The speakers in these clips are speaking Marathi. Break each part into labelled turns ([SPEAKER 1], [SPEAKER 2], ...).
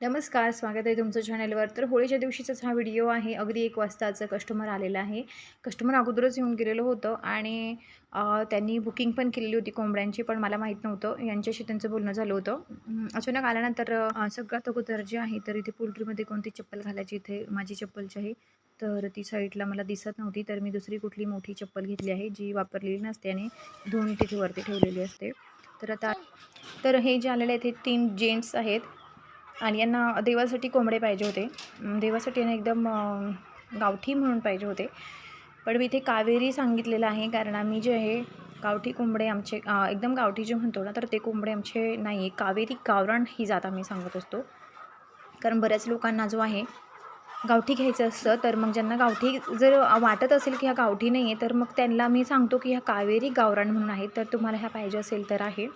[SPEAKER 1] नमस्कार स्वागत आहे तुमचं चॅनलवर तर होळीच्या दिवशीचाच हा व्हिडिओ आहे. अगदी एक वाजताचं कस्टमर आलेलं आहे. कस्टमर अगोदरच येऊन गेलेलं होतं आणि त्यांनी बुकिंग पण केलेली होती कोंबड्यांची पण मला माहीत नव्हतं. यांच्याशी त्यांचं बोलणं झालं होतं. अचानक आल्यानंतर सगळ्यात अगोदर जे आहे तर इथे पोल्ट्रीमध्ये कोणती चप्पल घालायची इथे माझी चप्पलची आहे तर ती साईडला मला दिसत नव्हती. तर मी दुसरी कुठली मोठी चप्पल घेतली आहे जी वापरलेली नसते आणि धुवून तिथे वरती ठेवलेली असते. तर आता तर हे जे आलेले आहेत हे तीन जेंट्स आहेत. आणि यांना देवासाठी कोंबडे पाहिजे होते. देवासाठी यांना एकदम गावठी म्हणून पाहिजे होते. पण मी इथे कावेरी सांगितलेलं आहे. कारण आम्ही जे आहे गावठी कोंबडे आमचे एकदम गावठी जे म्हणतो ना तर ते कोंबडे आमचे नाही आहे कावेरी गावरान ही जात आम्ही सांगत असतो. कारण बऱ्याच लोकांना जो आहे गावठी घ्यायचं असतं तर मग ज्यांना गावठी जर वाटत असेल की ह्या गावठी नाही आहे तर मग त्यांना मी सांगतो की ह्या कावेरी गावरण म्हणून आहे. तर तुम्हाला ह्या पाहिजे असेल तर आहे.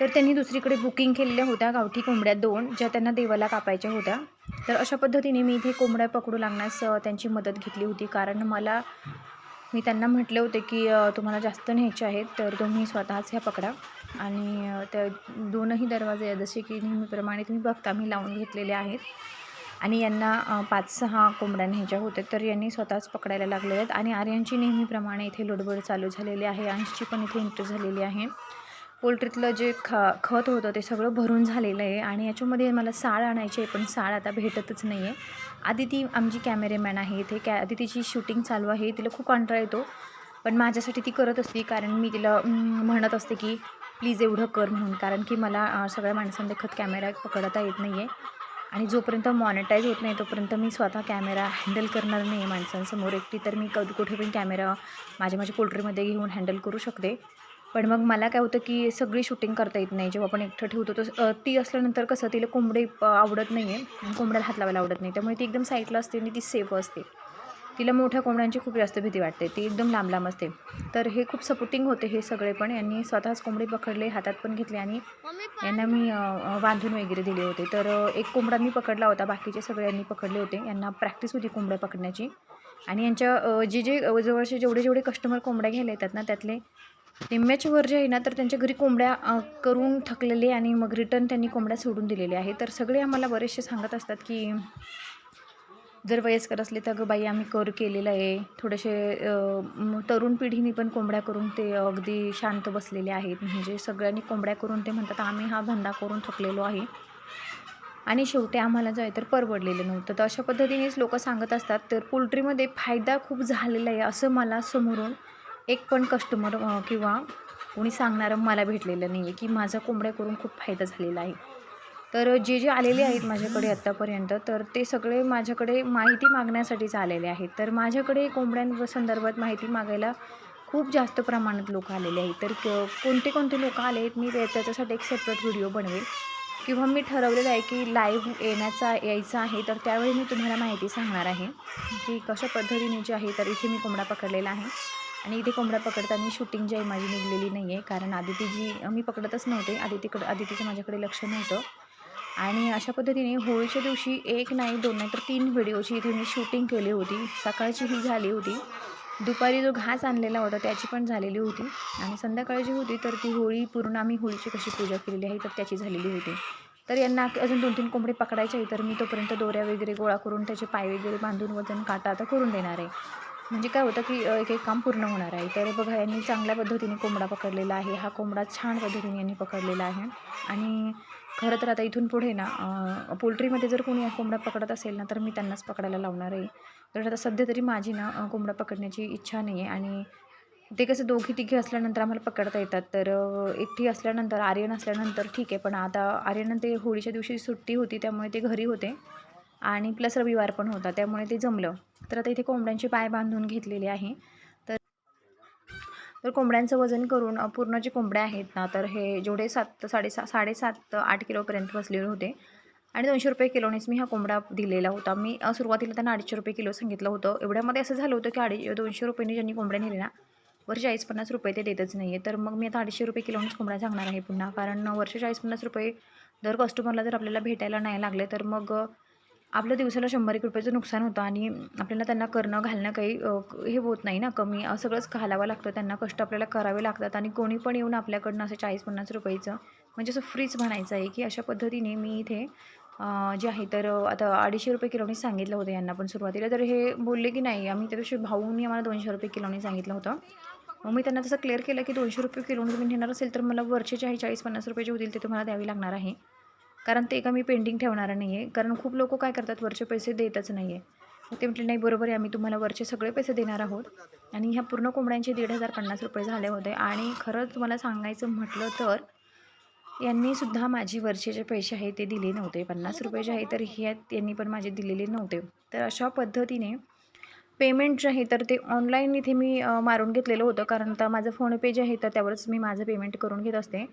[SPEAKER 1] तर त्यांनी दुसरीकडे बुकिंग केलेल्या होत्या गावठी कोंबड्या दोन ज्या त्यांना देवाला कापायच्या होत्या. तर अशा पद्धतीने मी इथे कोंबड्या पकडू लागण्यास त्यांची मदत घेतली होती. कारण मला मी त्यांना म्हटले होते की तुम्हाला जास्त न्यायचे आहेत तर तुम्ही स्वतःच ह्या पकडा. आणि त्या दोनही दरवाजे आहेत, जसे की नेहमीप्रमाणे तुम्ही बघता मी लावून घेतलेले आहेत. आणि यांना पाच सहा कोंबड्या न्यायच्या होत्या तर यांनी स्वतःच पकडायला लागले आहेत. आणि आर्यांची नेहमीप्रमाणे इथे लोडबड चालू झालेली आहे. अंशची पण इथे एंट्री झालेली आहे. पोल्ट्रीतलं जे ख खत होतं ते सगळं भरून झालेलं आहे आणि याच्यामध्ये मला साळ आणायची आहे पण साळ आता भेटतच नाही आहे. आधी ती आमची कॅमेरेमॅन आहे इथे. कॅ आधी तिची शूटिंग चालू आहे. तिला खूप कंटाळा येतो पण माझ्यासाठी ती करत असते कारण मी तिला म्हणत असते की प्लीज एवढं कर म्हणून. कारण की मला सगळ्या सगळ्या माणसांदेखत कॅमेरा पकडता येत नाही आहे आणि जोपर्यंत मॉनिटाईज होत नाही तोपर्यंत मी स्वतः कॅमेरा हँडल करणार नाही आहे माणसांसमोर. एकटी तर मी कधी कुठे पण कॅमेरा माझ्या माझ्या पोल्ट्रीमध्ये घेऊन हँडल करू शकते. पण मग मला काय होतं की सगळी शूटिंग करता येत नाही. जेव्हा आपण एकटं ठेवतो तर ती असल्यानंतर कसं तिला कोंबडी आवडत नाही आहे कोंबड्याला हात लावायला आवडत नाही. त्यामुळे ती एकदम साईडला असते आणि ती सेफ असते. तिला मोठ्या कोंबड्यांची खूप जास्त भीती वाटते. ती एकदम लांब लांब असते. तर हे खूप सपोर्टिंग होते हे सगळे पण. यांनी स्वतःच कोंबडी पकडले हातात पण घेतले आणि यांना मी बांधून वगैरे दिले होते. तर एक कोंबडा मी पकडला होता. बाकीचे सगळे यांनी पकडले होते. यांना प्रॅक्टिस होती कोंबड्या पकडण्याची. आणि यांच्या जे जे जवळचे जेवढे जेवढे कस्टमर कोंबड्या घ्यायला येतात ना त्यातले निम्म्याच्या वर जे आहे ना तर त्यांच्या घरी कोंबड्या करून थकलेले आणि मग रिटर्न त्यांनी कोंबड्या सोडून दिलेल्या आहे तर सगळे आम्हाला बरेचसे सांगत असतात की जर वयस्कर असले तर अगं बाई आम्ही कर केलेलं आहे. थोडेसे तरुण पिढीने पण कोंबड्या करून ते अगदी शांत बसलेले आहेत. म्हणजे सगळ्यांनी कोंबड्या करून ते म्हणतात आम्ही हा धंदा करून थकलेलो आहे. आणि शेवटी आम्हाला जो आहे तर परवडलेलं नव्हतं. तर अशा पद्धतीनेच लोक सांगत असतात. तर पोल्ट्रीमध्ये फायदा खूप झालेला आहे असं मला समोरून एक पण कस्टमर किंवा कोणी सांगणारं मला भेटलेलं नाही आहे की माझा कोंबड्या करून खूप फायदा झालेला आहे. तर जे जे आलेले आहेत माझ्याकडे आत्तापर्यंत तर ते सगळे माझ्याकडे माहिती मागण्यासाठीच आलेले आहेत. तर माझ्याकडे कोंबड्यांवर संदर्भात माहिती मागायला खूप जास्त प्रमाणात लोक आलेले आहेत. तर क- कोणते कोणते लोक आले आहेत मी ते- त्याच्यासाठी एक सेपरेट व्हिडिओ बनवेल. किंवा मी ठरवलेलं आहे की लाईव्ह येण्याचा यायचं आहे तर त्यावेळी मी तुम्हाला माहिती सांगणार आहे की कशा पद्धतीने जे आहे तर इथे मी कोंबडा पकडलेला आहे. आणि इथे कोंबडा पकडताना शूटिंग जी आहे माझी निघलेली नाही आहे कारण आदिती जी मी पकडतच नव्हते. आदितीकडे आदितीचं माझ्याकडे लक्ष नव्हतं. आणि अशा पद्धतीने होळीच्या दिवशी एक नाही दोन नाही तर तीन व्हिडिओची इथे मी शूटिंग केली होती. सकाळची ही झाली होती. दुपारी जो घास आणलेला होता त्याची पण झालेली होती. आणि संध्याकाळी जी होती तर ती होळी पूर्ण आम्ही होळीची कशी पूजा केलेली आहे तर त्याची झालेली होती. तर यांना अजून दोन तीन कोंबडे पकडायचे आहे तर मी तोपर्यंत दोऱ्या वगैरे गोळा करून त्याचे पाय वगैरे बांधून वजन काटा आता करून देणार आहे. म्हणजे काय होतं की एक एक काम पूर्ण होणार आहे. तर बघा यांनी चांगल्या पद्धतीने कोंबडा पकडलेला आहे. हा कोंबडा छान पद्धतीने यांनी पकडलेला आहे. आणि खरं तर आता इथून पुढे ना पोल्ट्रीमध्ये जर कोणी कोंबडा पकडत असेल ना तर मी त्यांनाच पकडायला लावणार आहे. तर आता सध्या तरी माझी ना कोंबडा पकडण्याची इच्छा नाही आहे आणि ते कसं दोघी तिघी असल्यानंतर आम्हाला पकडता येतात. तर एकटी असल्यानंतर आर्यन असल्यानंतर ठीक आहे. पण आता आर्यन ते होळीच्या दिवशी सुट्टी होती त्यामुळे ते घरी होते. आणि प्लस रविवार पण होता त्यामुळे ते जमलं. तर आता इथे कोंबड्यांचे पाय बांधून घेतलेले आहे. तर तर कोंबड्यांचं वजन करून पूर्ण जे कोंबड्या आहेत ना तर हे जेवढे सात साडेसा साडेसात आठ किलोपर्यंत बसलेले होते. आणि दोनशे रुपये किलोनेच मी हा कोंबडा दिलेला होता. मी सुरुवातीला त्यांना अडीचशे रुपये किलो सांगितलं होतं. एवढ्यामध्ये असं झालं होतं की अडी दोनशे रुपयेने ज्यांनी कोंबड्या नेले ना वर्ष चाळीस पन्नास रुपये ते देतच नाही आहे तर मग मी आता अडीचशे रुपये किलोनेच कोंबड्या सांगणार आहे पुन्हा. कारण वर्ष चाळीस पन्नास रुपये दर कस्टमरला जर आपल्याला भेटायला नाही लागले तर मग आपलं दिवसाला शंभर एक रुपयाचं नुकसान होतं आणि आपल्याला त्यांना करणं घालणं काही हे होत नाही ना. कमी सगळंच घालावं लागतं. त्यांना कष्ट आपल्याला करावे लागतात आणि कोणी पण येऊन आपल्याकडनं असं चाळीस पन्नास रुपयाचं म्हणजे असं फ्रीच म्हणायचं आहे की अशा पद्धतीने मी इथे जे आहे तर आता अडीचशे रुपये किलोनी सांगितलं होतं यांना पण सुरुवातीला. तर हे बोलले की नाही आम्ही त्या दिवशी भाऊनी आम्हाला दोनशे रुपये किलोनी सांगितलं होतं. मग मी त्यांना तसं क्लिअर केलं की दोनशे रुपये किलोनी तुम्ही घेणार असेल तर मला वरचे जे आहे चाळीस पन्नास रुपये जे होतील ते तुम्हाला द्यावे लागणार आहे. कारण ते का मी पेंडिंग ठेवणार नाही आहे. कारण खूप लोक काय करतात वरचे पैसे देतच नाही आहे. मग ते म्हटले नाही बरोबर आहे आम्ही तुम्हाला वरचे सगळे पैसे देणार आहोत. आणि ह्या पूर्ण कोंबड्यांचे दीड हजार पन्नास रुपये झाले होते. आणि खरंच तुम्हाला सांगायचं म्हटलं तर यांनी सुद्धा माझे वरचे जे पैसे आहेत ते दिले नव्हते. पन्नास रुपये जे आहे तर हे यांनी पण माझे दिलेले नव्हते. तर अशा पद्धतीने पेमेंट जे आहे तर ते ऑनलाईन इथे मी मारून घेतलेलं होतं. कारण आता माझं फोनपे जे आहे तर त्यावरच मी माझं पेमेंट करून घेत असते.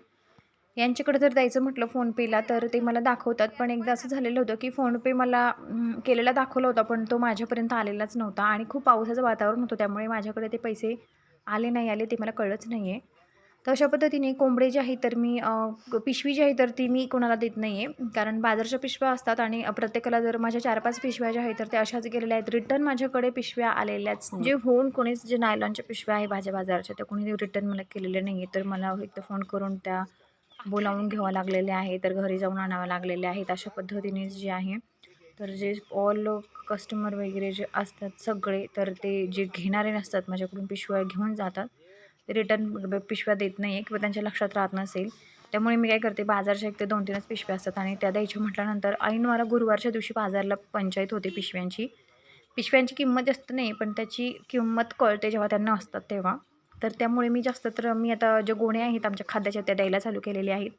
[SPEAKER 1] यांच्याकडे जर द्यायचं म्हटलं फोनपेला तर ते मला दाखवतात. पण एकदा असं झालेलं होतं की फोनपे मला केलेला दाखवला होता पण तो माझ्यापर्यंत आलेलाच नव्हता. आणि खूप पावसाचं वातावरण होतं त्यामुळे माझ्याकडे ते पैसे आले नाही आले ते मला कळलंच नाही आहे तर अशा पद्धतीने कोंबडे जे आहे तर मी पिशवी जी आहे तर ती मी कोणाला देत नाही आहे कारण बाजारच्या पिशव्या असतात आणि प्रत्येकाला जर माझ्या चार पाच पिशव्या ज्या आहेत तर त्या अशाच गेलेल्या आहेत. रिटर्न माझ्याकडे पिशव्या आलेल्याच. जे होऊन कोणीच जे नायलॉनच्या पिशव्या आहे भाज्या बाजारच्या त्या कोणी रिटर्न मला केलेल्या नाही आहे तर मला एकदा फोन करून त्या बोलावून घ्यावं लागलेले आहे तर घरी जाऊन आणावं लागलेले आहेत अशा पद्धतीने जे आहे तर जे ऑल कस्टमर वगैरे जे असतात सगळे तर ते जे घेणारे नसतात माझ्याकडून पिशव्या घेऊन जातात. ते रिटर्न पिशव्या देत नाही आहे किंवा त्यांच्या लक्षात राहत नसेल. त्यामुळे मी काय करते बाजारच्या एक ते दोन तीनच पिशव्या असतात आणि त्या द्यायच्या म्हटल्यानंतर ऐन मला गुरुवारच्या दिवशी बाजारला पंचायत होते पिशव्यांची. पिशव्यांची किंमत जास्त नाही पण त्याची किंमत कळते जेव्हा त्यांना असतात तेव्हा. तर त्यामुळे मी जास्त तर मी आता ज्या गोण्या आहेत आमच्या खाद्याच्या त्या द्यायला चालू केलेल्या आहेत.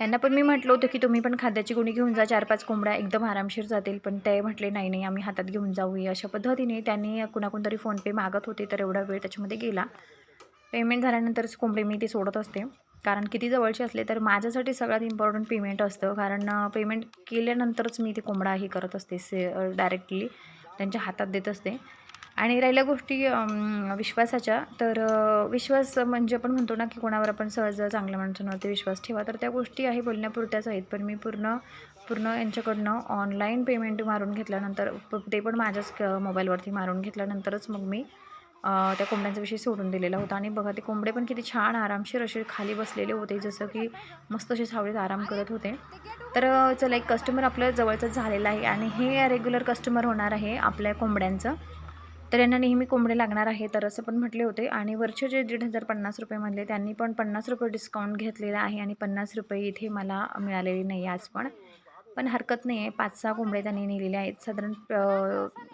[SPEAKER 1] यांना पण मी म्हटलं होतं की तुम्ही पण खाद्याची गुणी घेऊन जा चार पाच कोंबड्या एकदम आरामशीर जातील. पण ते म्हटले नाही नाही आम्ही हातात घेऊन जाऊया. अशा पद्धतीने त्यांनी कुणाकोण तरी फोनपे मागत होते तर एवढा वेळ त्याच्यामध्ये गेला. पेमेंट झाल्यानंतरच कोंबडे मी ते सोडत असते. कारण किती जवळचे असले तर माझ्यासाठी सगळ्यात इम्पॉर्टंट पेमेंट असतं. कारण पेमेंट केल्यानंतरच मी ते कोंबडा हे करत असते से डायरेक्टली त्यांच्या हातात देत असते. आणि राहिल्या गोष्टी विश्वासाच्या. तर विश्वास म्हणजे आपण म्हणतो ना की कोणावर आपण सहज चांगल्या माणसांवरती विश्वास ठेवा. तर त्या गोष्टी आहे बोलण्यापुरत्याच आहेत. पण मी पूर्ण पूर्ण यांच्याकडनं ऑनलाईन पेमेंट मारून घेतल्यानंतर ते पण माझ्याच क- मोबाईलवरती मारून घेतल्यानंतरच मग मी त्या कोंबड्यांचा विषय सोडून दिलेला होता. आणि बघा ते कोंबडे पण किती छान आरामशीर असे खाली बसलेले होते जसं की मस्त असे सावळीत आराम करत होते. तर चला एक कस्टमर आपल्या जवळचं झालेला आहे. आणि हे रेग्युलर कस्टमर होणार आहे आपल्या कोंबड्यांचं. तर यांना नेहमी कोंबडे लागणार आहे तर असं पण म्हटले होते. आणि वरचे जे दीड हजार पन्नास रुपयेमधले त्यांनी पण पन्नास रुपये डिस्काउंट घेतलेला आहे आणि पन्नास रुपये इथे मला मिळालेले नाही आज पण. पण हरकत नाही आहे पाच सहा कोंबडे त्यांनी नेलेले आहेत. साधारण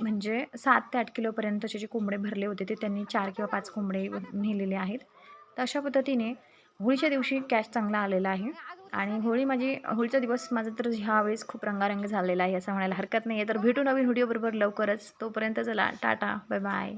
[SPEAKER 1] म्हणजे सात ते आठ किलोपर्यंतचे जे कोंबडे भरले होते ते त्यांनी चार किंवा पाच कोंबडे नेलेले आहेत. तर अशा पद्धतीने होळीच्या दिवशी कॅश चांगला आलेला आहे. आणि होळी माझी होळीचा दिवस माझा तर ह्यावेळेस खूप रंगारंग झालेला आहे असं म्हणायला हरकत नाही आहे तर भेटू नवीन व्हिडिओबरोबर लवकरच. तोपर्यंत चला टाटा बाय बाय